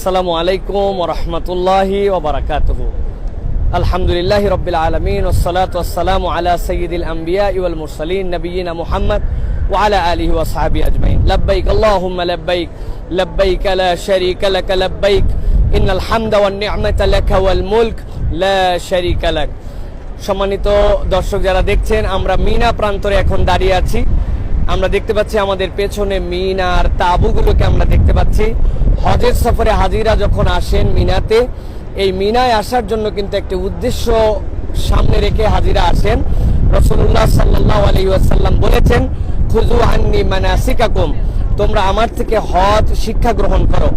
আসসালামু আলাইকুম রহমতুল্লাহি ওবরাকাতুহ আলহামদুলিল্লাহ রবিল আলমিন ওসলাত ওসালাম আলা সঈদুল আম্বিয়া ইউল মুরসালিন নবীনা মুহাম্মদ وعلى آله وصحبه أجمعين لبيك اللهم لبيك لبيك لا شريك لك لبيك إن الحمد والنعمة لك والملك لا شريك لك সম্মানিত দর্শক যারা দেখছেন আমরা মিনা প্রান্তরে এখন দাঁড়িয়ে আছি আমরা দেখতে পাচ্ছি আমাদের পেছনে মিনার তাঁবুগুলোকে আমরা দেখতে পাচ্ছি হজের সফরে হাজিরা যখন আসেন মিনাতে, এই মিনায় আসার জন্য কিন্তু একটি উদ্দেশ্য সামনে রেখে হাজিরা আসেন। রসুল্লাহ সাল্লাহ আলী ওয়াসাল্লাম বলেছেন খুজু আন্নি মানাসিকাকুম, তোমরা আমার থেকে হজ শিক্ষা গ্রহণ করো।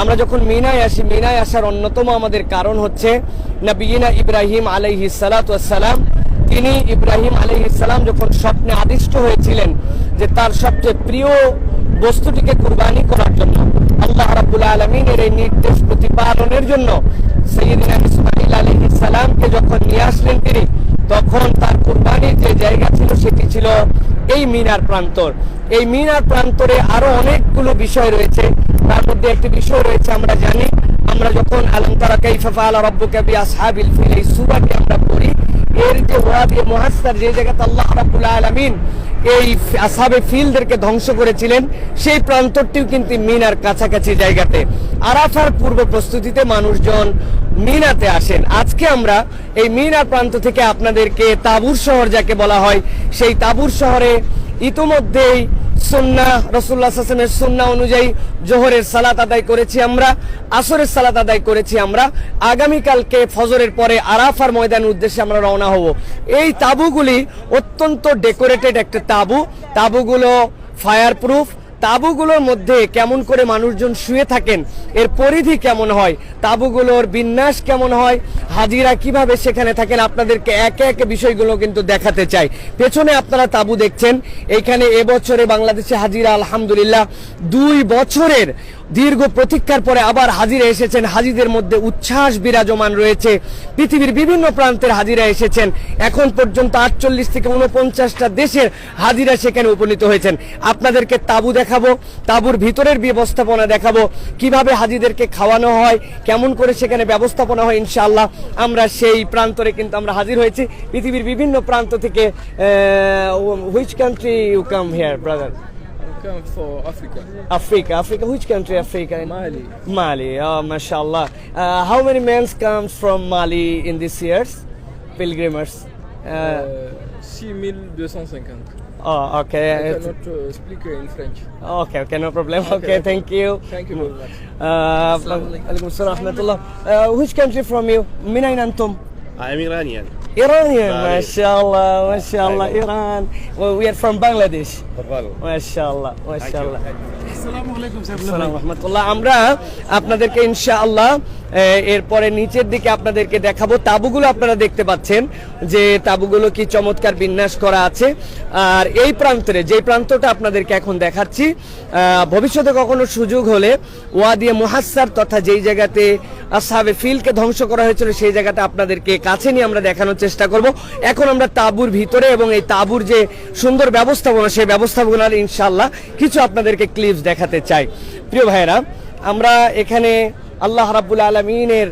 আমরা যখন মিনায় আসি, মিনায় আসার অন্যতম আমাদের কারণ হচ্ছে, নবীনা ইব্রাহিম আলাইহি সালাম তিনি ইব্রাহিম আলাইহি সালাম যখন স্বপ্নে আদিষ্ট হয়েছিলেন যে তার সবচেয়ে প্রিয় বস্তুটিকে কুরবানি করার জন্য আল্লাহ রাব্বুল আলামিনের এই নির্দেশ প্রতিপালনের জন্য সৈয়দিনা ইসমাইল আলাইহিস সালামকে যখন নিয়ে আসলেন তিনি, তখন তার কুরবানির যে জায়গা ছিল সেটি ছিল এই মিনার প্রান্তর। এই মিনার প্রান্তরে আরও অনেকগুলো বিষয় রয়েছে। তার মধ্যে একটি বিষয় রয়েছে, আমরা জানি, আমরা যখন আলম তারা কাইফা ফাআলা রাব্বুকা বিআসহাবিল ফিল, এই আমরা পড়ি, এর যে ওয়াদি মুহাসসার যে জায়গাতে আল্লাহ রাব্বুল আলামিন এই আসাবে ফিলদেরকে ধ্বংস করেছিলেন, সেই প্রান্তরটিও কিন্তু মিনার কাছাকাছি জায়গাতে। আরাফার পূর্ব প্রস্তুতিতে মানুষজন মিনাতে আসেন। আজকে আমরা এই মিনার প্রান্ত থেকে আপনাদেরকে তাবুর শহর যাকে বলা হয়, সেই তাবুর শহরে ইতোমধ্যেই সুন্না রসুল্লাহ হাসানের সুন্না অনুযায়ী জোহরের সালাত আদায় করেছি আমরা, আসরের সালাত আদায় করেছি আমরা। আগামীকালকে ফজরের পরে আরাফার ময়দানের উদ্দেশ্যে আমরা রওনা হব। এই তাবুগুলি অত্যন্ত ডেকোরেটেড একটা তাবু। তাবুগুলো ফায়ার প্রুফ তাবুগুলোর মধ্যে কেমন করে মানুষজন শুয়ে থাকেন, এর পরিধি কেমন হয়, তাবুগুলোর বিন্যাস কেমন হয়, হাজিরা কীভাবে সেখানে থাকেন, আপনাদেরকে একে একে বিষয়গুলো কিন্তু দেখাতে চাই। পেছনে আপনারা তাবু দেখছেন এখানে এবছরে বাংলাদেশে হাজিরা আলহামদুলিল্লাহ দুই বছরের দীর্ঘ প্রতীক্ষার পরে আবার হাজিরা এসেছেন। হাজিদের মধ্যে উচ্ছ্বাস বিরাজমান রয়েছে। পৃথিবীর বিভিন্ন প্রান্তের হাজিরা এসেছেন। এখন পর্যন্ত আটচল্লিশ থেকে উনপঞ্চাশটা দেশের হাজিরা সেখানে উপনীত হয়েছেন। আপনাদেরকে তাবু দেখাবো, তাবুর ভিতরের ব্যবস্থাপনা দেখাবো, কীভাবে হাজিদেরকে খাওয়ানো হয়, কেমন করে সেখানে ব্যবস্থাপনা হয়, ইনশাআল্লাহ আমরা সেই প্রান্তরে কিন্তু আমরা হাজির হয়েছি। পৃথিবীর বিভিন্ন প্রান্ত থেকে which country you come here brother come for Africa. Africa, Africa. Which country? Africa. Mali. Mali. Oh, mashallah. Uh, how many men come from Mali in this year's pilgrimers? Uh, uh, Oh, okay. I cannot uh, speak uh, in French. Okay, okay, no problem. Okay, okay thank you. Thank you very much. Uh, Alaikum uh, Which country from you? Minain antum? I am Iranian. Iranian, mashallah, mashallah, Iran. Well, we are from Bangladesh. Mashallah, mashallah. আমরা আপনাদেরকে ইনশাআল্লাহ এরপরে নিচের দিকে আপনাদেরকে দেখাবো। তাবুগুলো আপনারা দেখতে পাচ্ছেন যে তাবুগুলো কি চমৎকার বিন্যাস করা আছে। আর এই প্রান্তরে, যে প্রান্তটা আপনাদেরকে এখন দেখাচ্ছি ভবিষ্যতে কখনো সুযোগ হলে ওয়াদিয়ে মুহাসার তথা যেই জায়গাতে আসাবে ফিলকে ধ্বংস করা হয়েছিল, সেই জায়গাটা আপনাদেরকে কাছে নিয়ে আমরা দেখানোর চেষ্টা করব। এখন আমরা তাবুর ভিতরে এবং এই তাবুর যে সুন্দর ব্যবস্থাপনা, সেই ব্যবস্থাপনার ইনশাআল্লাহ কিছু আপনাদেরকে ক্লিপস দেখাতে চাই। প্রিয় ভাইয়েরা আমরা এখানে আল্লাহ রাব্বুল আলমিনের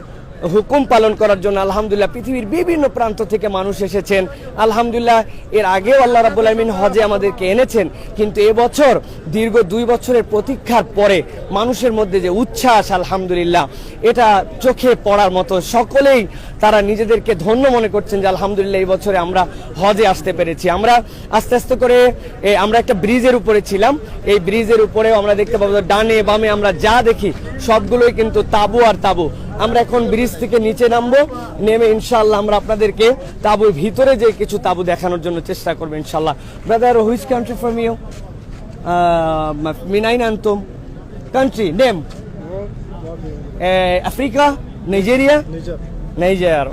হুকুম পালন করার জন্য আলহামদুলিল্লাহ পৃথিবীর বিভিন্ন প্রান্ত থেকে মানুষ এসেছেন। আলহামদুলিল্লাহ, এর আগেও আল্লাহ রাব্বুল আলমিন হজে আমাদেরকে এনেছেন। কিন্তু এবছর, দীর্ঘ দুই বছরের প্রতীক্ষার পরে মানুষের মধ্যে যে উচ্ছ্বাস, আলহামদুলিল্লাহ, এটা চোখে পড়ার মতো সকলেই তারা নিজেদেরকে ধন্য মনে করছেন যে আলহামদুলিল্লাহ এই বছরে আমরা হজে আসতে পেরেছি। আমরা আস্তে আস্তে করে আমরা একটা ব্রিজের উপরে ছিলাম। এই ব্রিজের উপরেও আমরা দেখতে পাবো ডানে বামে আমরা যা দেখি, সবগুলোই কিন্তু তাবু আর তাবু। আমরা এখন ব্রিজ থেকে নিচে নামবো নেমে ইনশাল্লাহ আমরা আপনাদেরকে তাবুর ভিতরে যে কিছু তাবু দেখানোর জন্য চেষ্টা করব ইনশাল্লাহ brother which country from you মিনাইন আনতুম country name Africa Nigeria Niger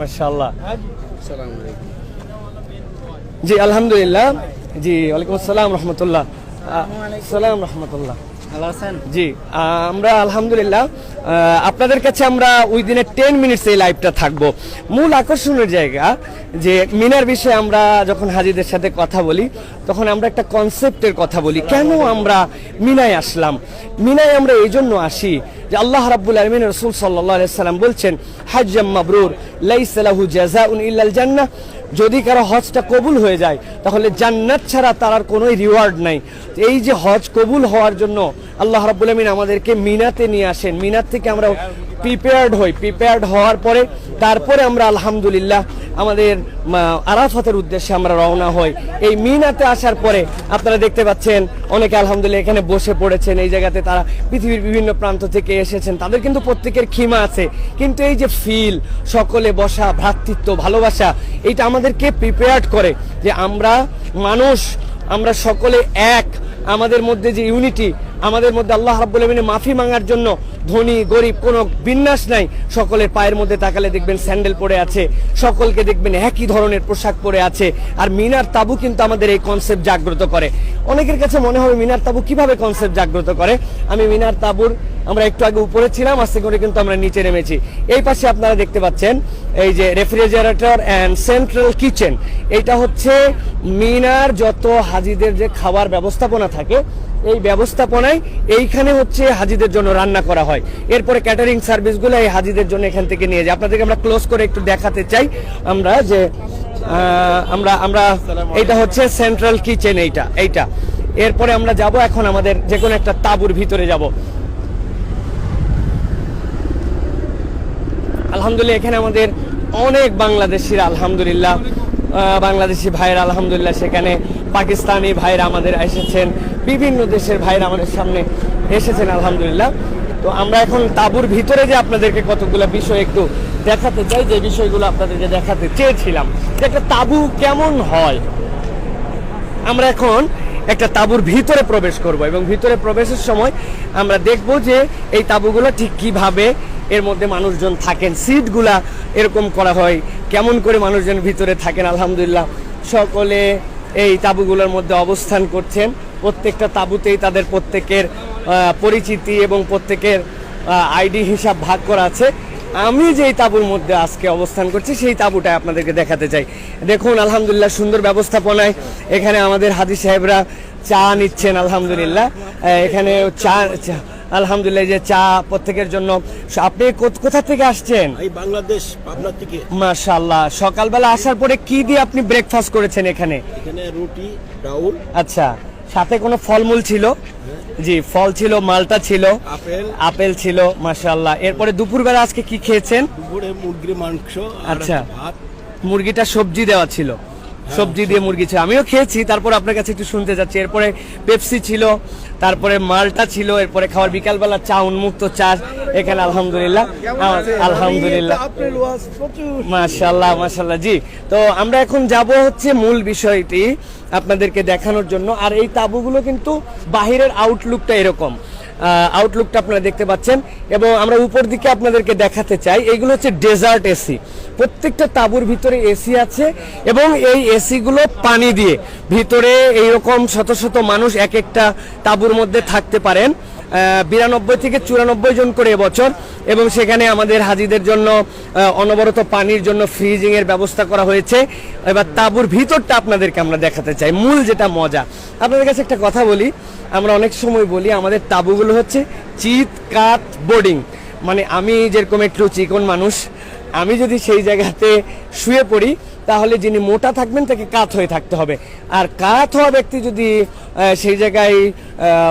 Salam জি আলহামদুলিল্লাহ। জি ওয়ালাইকুম আসসালাম রহমতুল্লাহ। সালাম রহমতুল্লাহ। ভালো আছেন? জি আমরা আলহামদুলিল্লাহ আপনাদের কাছে আমরা ওই দিনে টেন মিনিটস এই লাইভটা থাকব। মূল আকর্ষণের জায়গা যে মিনার বিষয়ে আমরা যখন হাজিদের সাথে কথা বলি, তখন আমরা একটা কনসেপ্টের কথা বলি, কেন আমরা মিনায় আসলাম? মিনায় আমরা এই জন্য আসি যে আল্লাহ রাব্বুল আলমিন রসুল সাল্লাহ সাল্লাম বলছেন, হাজ্জাম মাবরুর লাইসালাহু জাজাউন ইল্লাল জান্নাহ যদি কারও হজটা কবুল হয়ে যায়, তাহলে জান্নাত ছাড়া তার আর কোনো রিওয়ার্ড নাই। এই যে হজ কবুল হওয়ার জন্য আল্লাহ রাব্বুল আলমিন আমাদেরকে মিনাতে নিয়ে আসেন। মিনার থেকে আমরা প্রিপেয়ার্ড হই। প্রিপেয়ার্ড হওয়ার পরে তারপরে আমরা আলহামদুলিল্লাহ আমাদের আরাফাতের উদ্দেশ্যে আমরা রওনা হই। এই মিনাতে আসার পরে আপনারা দেখতে পাচ্ছেন, অনেকে আলহামদুলিল্লাহ এখানে বসে পড়েছেন। এই জায়গাতে তারা পৃথিবীর বিভিন্ন প্রান্ত থেকে এসেছেন। তাদের কিন্তু প্রত্যেকের খিমা আছে। কিন্তু এই যে ফিল সকলে বসা, ভ্রাতৃত্ব, ভালোবাসা এটা আমাদেরকে প্রিপেয়ার্ড করে যে আমরা মানুষ, আমরা সকলে এক। আমাদের মধ্যে যে ইউনিটি আমাদের মধ্যে আল্লাহ রাবুল আলমিনে মাফি মাঙার জন্য ধনী, গরিব, কোনো বিন্যাস নাই। সকলের পায়ের মধ্যে তাকালে দেখবেন স্যান্ডেল পরে আছে। সকলকে দেখবেন একই ধরনের পোশাক পরে আছে। আর মিনার তাবু কিন্তু আমাদের এই কনসেপ্ট জাগ্রত করে। অনেকের কাছে মনে হবে মিনার তাবু কীভাবে কনসেপ্ট জাগ্রত করে? আমি মিনার তাবুর, আমরা একটু আগে উপরে ছিলাম, আস্তে করে কিন্তু আমরা নিচে নেমেছি। এই পাশে আপনারা দেখতে পাচ্ছেন, এই যে রেফ্রিজারেটর অ্যান্ড সেন্ট্রাল কিচেন এটা হচ্ছে মিনার যত হাজিদের যে খাবার ব্যবস্থাপনা থাকে, এই ব্যবস্থাপনায় এইখানে হচ্ছে হাজিদের জন্য রান্না করা হয়। এরপরে ক্যাটারিং সার্ভিসগুলো এই হাজিদের জন্য এখান থেকে নিয়ে যায়। আপনাদেরকে আমরা ক্লোজ করে একটু দেখাতে চাই। আমরা যে আমরা আমরা এইটা হচ্ছে সেন্ট্রাল কিচেন এইটা এইটা। এরপরে আমরা যাব এখন আমাদের যে কোনো একটা তাঁবুর ভিতরে যাব। আলহামদুলিল্লাহ, এখানে আমাদের অনেক বাংলাদেশিরা, আলহামদুলিল্লাহ। বাংলাদেশি ভাইরা আলহামদুলিল্লাহ, সেখানে পাকিস্তানি ভাইরা আমাদের এসেছেন। বিভিন্ন দেশের ভাইরা আমাদের সামনে এসেছেন, আলহামদুলিল্লাহ। তো আমরা এখন তাঁবুর ভিতরে যে আপনাদেরকে কতগুলো বিষয় একটু দেখাতে চাই, যে বিষয়গুলো আপনাদেরকে দেখাতে চেয়েছিলাম, যে একটা তাঁবু কেমন হয়? আমরা এখন একটা তাঁবুর ভিতরে প্রবেশ করব এবং ভিতরে প্রবেশের সময় আমরা দেখব যে এই তাঁবুগুলো ঠিক কীভাবে এর মধ্যে মানুষজন থাকেন, সিটগুলা এরকম করা হয়, কেমন করে মানুষজন ভিতরে থাকেন, আলহামদুলিল্লাহ। সকলে এই তাঁবুগুলোর মধ্যে অবস্থান করছেন। প্রত্যেকটা তাঁবুতেই তাদের প্রত্যেকের পরিচিতি এবং প্রত্যেকের আইডি হিসাব ভাগ করা আছে। আমি যেই তাঁবুর মধ্যে আজকে অবস্থান করছি সেই তাঁবুটাই আপনাদেরকে দেখাতে চাই। দেখুন আলহামদুলিল্লাহ সুন্দর ব্যবস্থাপনায় এখানে আমাদের হাদি সাহেবরা চা নিচ্ছেন আলহামদুলিল্লাহ। এখানে চা আলহামদুলিল্লাহ যে চা প্রত্যেকের জন্য। আপনি কোথা থেকে আসছেন? এই বাংলাদেশ পাবনা থেকে। মাশাল্লাহ সকালবেলা আসার পরে কি দিয়ে আপনি ব্রেকফাস্ট করেছেন এখানে? এখানে রুটি ডাউল। আচ্ছা। সাথে কোনো ফলমূল ছিল? জি ফল ছিল মালটা ছিল। আপেল। আপেল ছিল মাশাল্লাহ এরপরে দুপুরবেলা আজকে কি খেয়েছেন? দুপুরে মুরগির মাংস আচ্ছা। ভাত। মুরগিটা সবজি দেওয়া ছিল। সবজি দিয়ে মুরগি ছিল। আমিও খেয়েছি তারপর আপনার কাছে একটু শুনতে যাচ্ছি। এরপরে পেপসি ছিল তারপরে মালটা ছিল এরপরে খাওয়ার বিকালবেলা চা উন্মুক্ত চা এখানে আলহামদুলিল্লাহ। আলহামদুলিল্লাহ। ওয়াজ প্রচুর। মাশাল্লাহ মাশাল্লাহ জি। তো আমরা এখন যাব হচ্ছে মূল বিষয়টি আপনাদেরকে দেখানোর জন্য। আর এই তাঁবুগুলো কিন্তু বাহিরের আউটলুকটা এরকম। আউটলুকটা আপনারা দেখতে পাচ্ছেন এবং আমরা উপর দিকে আপনাদেরকে দেখাতে চাই এইগুলো হচ্ছে ডেজার্ট এসি প্রত্যেকটা তাঁবুর ভিতরে এসি আছে এবং এই এসিগুলো পানি দিয়ে ভিতরে এইরকম শত শত মানুষ এক একটা তাঁবুর মধ্যে থাকতে পারেন। বিরানব্বই থেকে চুরানব্বই জন করে এবছর এবং সেখানে আমাদের হাজিদের জন্য অনবরত পানির জন্য ফ্রিজিং এর ব্যবস্থা করা হয়েছে। এবার তাঁবুর ভিতরটা আপনাদেরকে আমরা দেখাতে চাই, মূল যেটা মজা। আপনাদের কাছে একটা কথা বলি আমরা অনেক সময় বলি, আমাদের তাঁবুগুলো হচ্ছে চিত কাত বোর্ডিং। মানে আমি যেরকম একটু চিকন মানুষ, আমি যদি সেই জায়গাতে শুয়ে পড়ি, তাহলে যিনি মোটা থাকবেন, তাকে কাত হয়ে থাকতে হবে। আর কাত হওয়া ব্যক্তি যদি সেই জায়গায়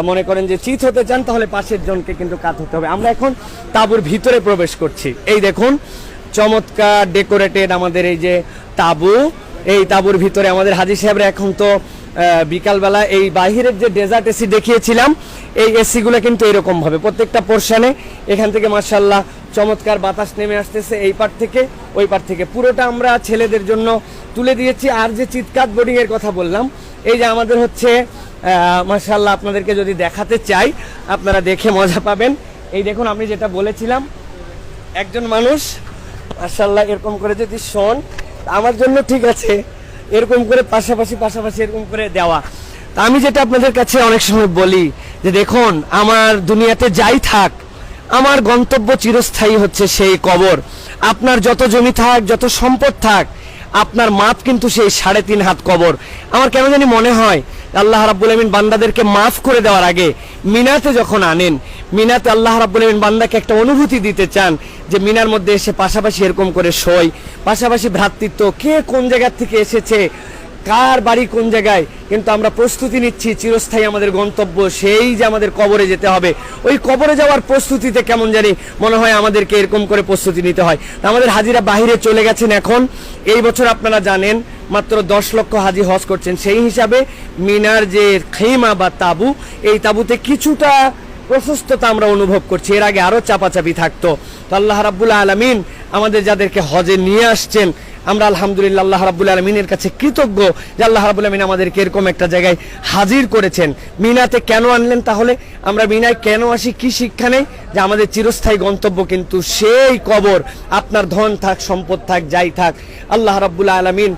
মনে করেন যে চিত হতে চান, তাহলে পাশের জনকে কিন্তু কাত হতে হবে। আমরা এখন তাঁবুর ভিতরে প্রবেশ করছি। এই দেখুন, চমৎকার ডেকোরেটেড আমাদের এই যে তাঁবু। এই তাঁবুর ভিতরে আমাদের হাজি সাহেবরা এখন তো বিকালবেলা এই বাহিরের যে ডেজার্ট এসি দেখিয়েছিলাম, এই এসিগুলো কিন্তু এরকম ভাবে প্রত্যেকটা পোর্শনে এখান থেকে মার্শাল্লাহ চমৎকার বাতাস নেমে আসতেছে এই পার থেকে, ওই পার থেকে। পুরোটা আমরা ছেলেদের জন্য তুলে দিয়েছি। আর যে চিৎকার বোর্ডিং এর কথা বললাম, এই যে আমাদের হচ্ছে মার্শাল্লাহ আপনাদেরকে যদি দেখাতে চাই, আপনারা দেখে মজা পাবেন। এই দেখুন, আমি যেটা বলেছিলাম, একজন মানুষ মার্শাল্লাহ এরকম করে যদি শোন, আমার জন্য ঠিক আছে। এরকম করে পাশাপাশি পাশাপাশি এরকম করে দেওয়া। তা আমি যেটা আপনাদের কাছে অনেক সময় বলি, যে দেখুন, আমার দুনিয়াতে যাই থাক, আমার গন্তব্য চিরস্থায়ী হচ্ছে সেই কবর। আপনার যত জমি থাক, যত সম্পদ থাক আপনার মাপ কিন্তু সেই সাড়ে তিন হাত কবর। আমার কেন জানি মনে হয়, আল্লাহ রাব্বুল আমিন বান্দাদেরকে মাফ করে দেওয়ার আগে মিনাতে যখন আনেন, মিনাতে আল্লাহ রাব্বুল আমিন বান্দাকে একটা অনুভূতি দিতে চান যে মিনার মধ্যে এসে পাশাপাশি এরকম করে সই পাশাপাশি ভ্রাতৃত্ব, কে কোন জায়গার থেকে এসেছে কার বাড়ি কোন জায়গায়? কিন্তু আমরা প্রস্তুতি নিচ্ছি, চিরস্থায়ী আমাদের গন্তব্য সেই যে আমাদের কবরে যেতে হবে। ওই কবরে যাওয়ার প্রস্তুতিতে কেমন জানি মনে হয় আমাদেরকে এরকম করে প্রস্তুতি নিতে হয়। তা আমাদের হাজিরা বাহিরে চলে গেছেন এখন। এই বছর আপনারা জানেন, মাত্র দশ লক্ষ হাজি হজ করছেন। সেই হিসাবে মিনার যে খেমা বা তাবু, এই তাবুতে কিছুটা প্রশস্ততা আমরা অনুভব করছি। এর আগে আরও চাপাচাপি থাকতো। তো আল্লাহ রাব্বুল আলমিন আমাদের যাদেরকে হজে নিয়ে আসছেন আমরা আলহামদুলিল্লাহ আল্লাহ রাব্বুল আলমিনের কাছে কৃতজ্ঞ যে আল্লাহ রাব্বুল আলমিন আমাদেরকে এরকম একটা জায়গায় হাজির করেছেন। মিনাতে কেন আনলেন তাহলে? আমরা মিনায় কেন আসি? কি শিক্ষা নেই? যে আমাদের চিরস্থায়ী গন্তব্য কিন্তু সেই কবর। আপনার ধন থাক, সম্পদ থাক, যাই থাক, আল্লাহ রাব্বুল আলমিন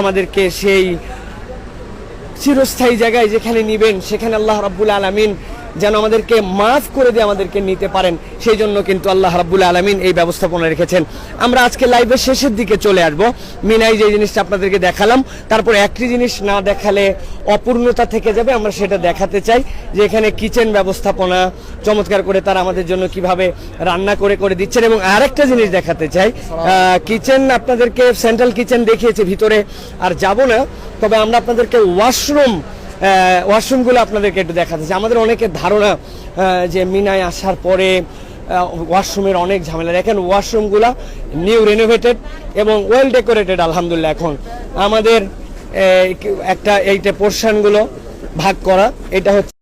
আমাদেরকে সেই চিরস্থায়ী জায়গায় যেখানে নিবেন, সেখানে আল্লাহ রাব্বুল আলামিন যেন আমাদেরকে মাফ করে দিয়ে আমাদেরকে নিতে পারেন। সেই জন্য কিন্তু আল্লাহ রাব্বুল আলামিন এই ব্যবস্থাপনা রেখেছেন। আমরা আজকে লাইভের শেষের দিকে চলে আসব। মিনাই যে জিনিসটা আপনাদেরকে দেখালাম তারপর একটি জিনিস না দেখালে অপূর্ণতা থেকে যাবে আমরা সেটা দেখাতে চাই যে এখানে কিচেন ব্যবস্থাপনা চমৎকার করে তারা আমাদের জন্য কীভাবে রান্না করে করে দিচ্ছেন। এবং আরেকটা জিনিস দেখাতে চাই কিচেন আপনাদেরকে সেন্ট্রাল কিচেন দেখিয়েছে ভিতরে আর যাব না তবে আমরা আপনাদেরকে ওয়াশরুম ওয়াশরুমগুলো আপনাদেরকে একটু দেখা যাচ্ছে আমাদের অনেকের ধারণা যে মিনায় আসার পরে ওয়াশরুমের অনেক ঝামেলা। দেখেন, ওয়াশরুমগুলো নিউ রেনোভেটেড এবং ওয়েল ডেকোরেটেড আলহামদুলিল্লাহ, এখন আমাদের একটা এইটা পোর্শনগুলো ভাগ করা। এটা হচ্ছে